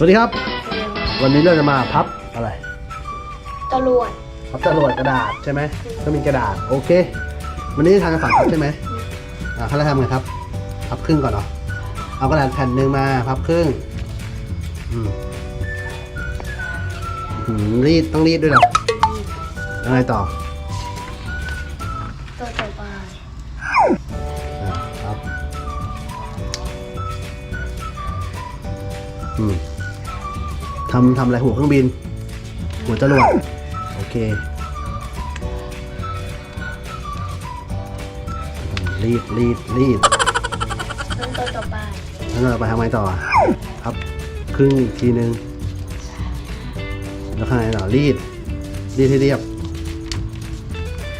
สวัสดีครับ วันนี้เราจะมาพับอะไรตำรวจพับจรวดกระดาษใช่ไหมก็มีกระดาษโอเค วันนี้ทางฝั่งพับใช่ไหมอ่าเขาจะทำไงครับ พับครึ่งก่อนเนาะเอากระดาษแผ่นหนึ่งมาพับครึ่งอืมอืมรีดต้องรีดด้วยเหรอยังไงต่อตัวต่อไปอ่าครับอืม ทำทำอะไรหัวเครื่องบิน หัวจรวดโอเคอืมรีดรีดรีดตัวต่อไปแล้วเราไปทำไงต่ออะพับครึ่งอีกทีนึง แล้วข้างในต่อรีดรีดให้เรียบ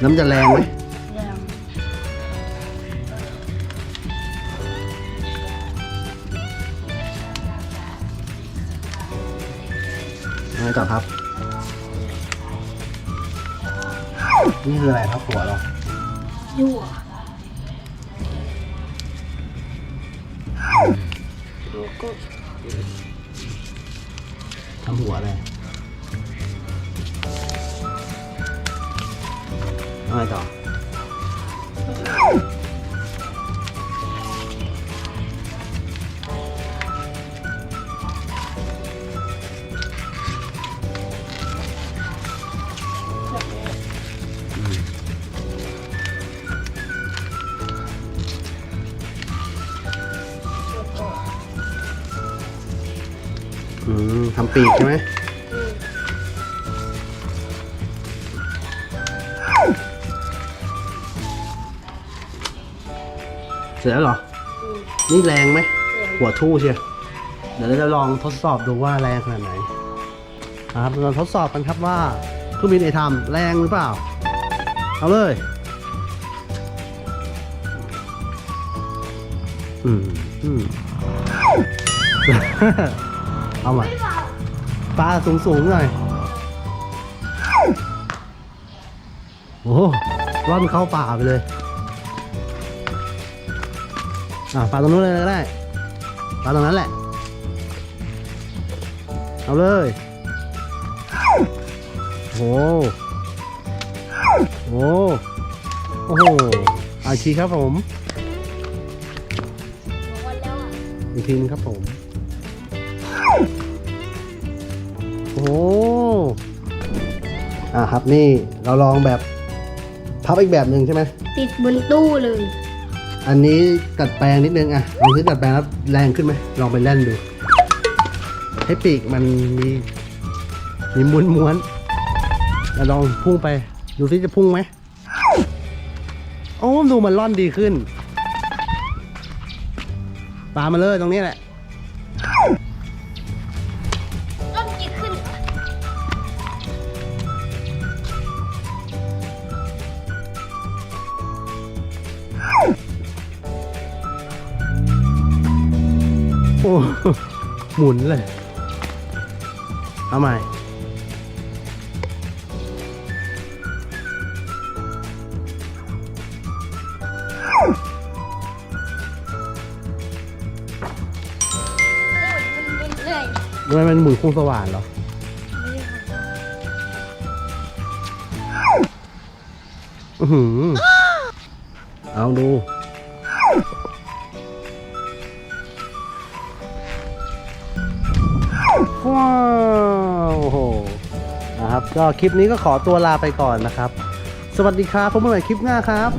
น้ำจะแรงไหม ยังไงต่อครับ นี่คืออะไรครับหัวเรายั่วทำหัวอะไรยังไงต่อ อืมทำปีกใช่ไหมเสร็จแล้วเหรอ นี่แรงไหม หัวทู่เชียวเดี๋ยวเราจะลองทดสอบดูว่าแรงขนาดไหนนะครับเราทดสอบกันครับว่าเครื่องบินไอทำแรงหรือเปล่า เอาเลย อืมอืม เอาใหม่ไม่เบาปลาสูงสูงๆหน่อย โอ้โหร่อนเข้าป่าไปเลย อะปลาตรงนู้นเลยก็ได้ปลาตรงนั้นแหละ เอาเลยโอ้โหโอ้โหโอ้โหอาชีครับผมบอกว่าแล้วอะอีกทีนึงครับผม โอ้โหอะครับนี่เราลองแบบพับอีกแบบหนึ่งใช่ไหมติดบนตู้เลย อันนี้ดัดแปลงนิดนึงอะลองซื้อดัดแปลงแล้วแรงขึ้นไหมลองไปเล่นดู ให้ปีกมันมีมีม้วนม้วนๆแล้วลองพุ่งไป ดูซิจะพุ่งไหมโอ้ดูมันล่อนดีขึ้นปลามาเลยตรงนี้แหละ อ้หมุนเลย เอาใหม่ มันเรื่อยทำไมมันหมุนโค้งสว่านเหรอ อือหือ เอาดู โหนะครับก็คลิปนี้ก็ขอตัวลาไปก่อนนะครับ สวัสดีครับพบกันใหม่คลิปหน้าครับ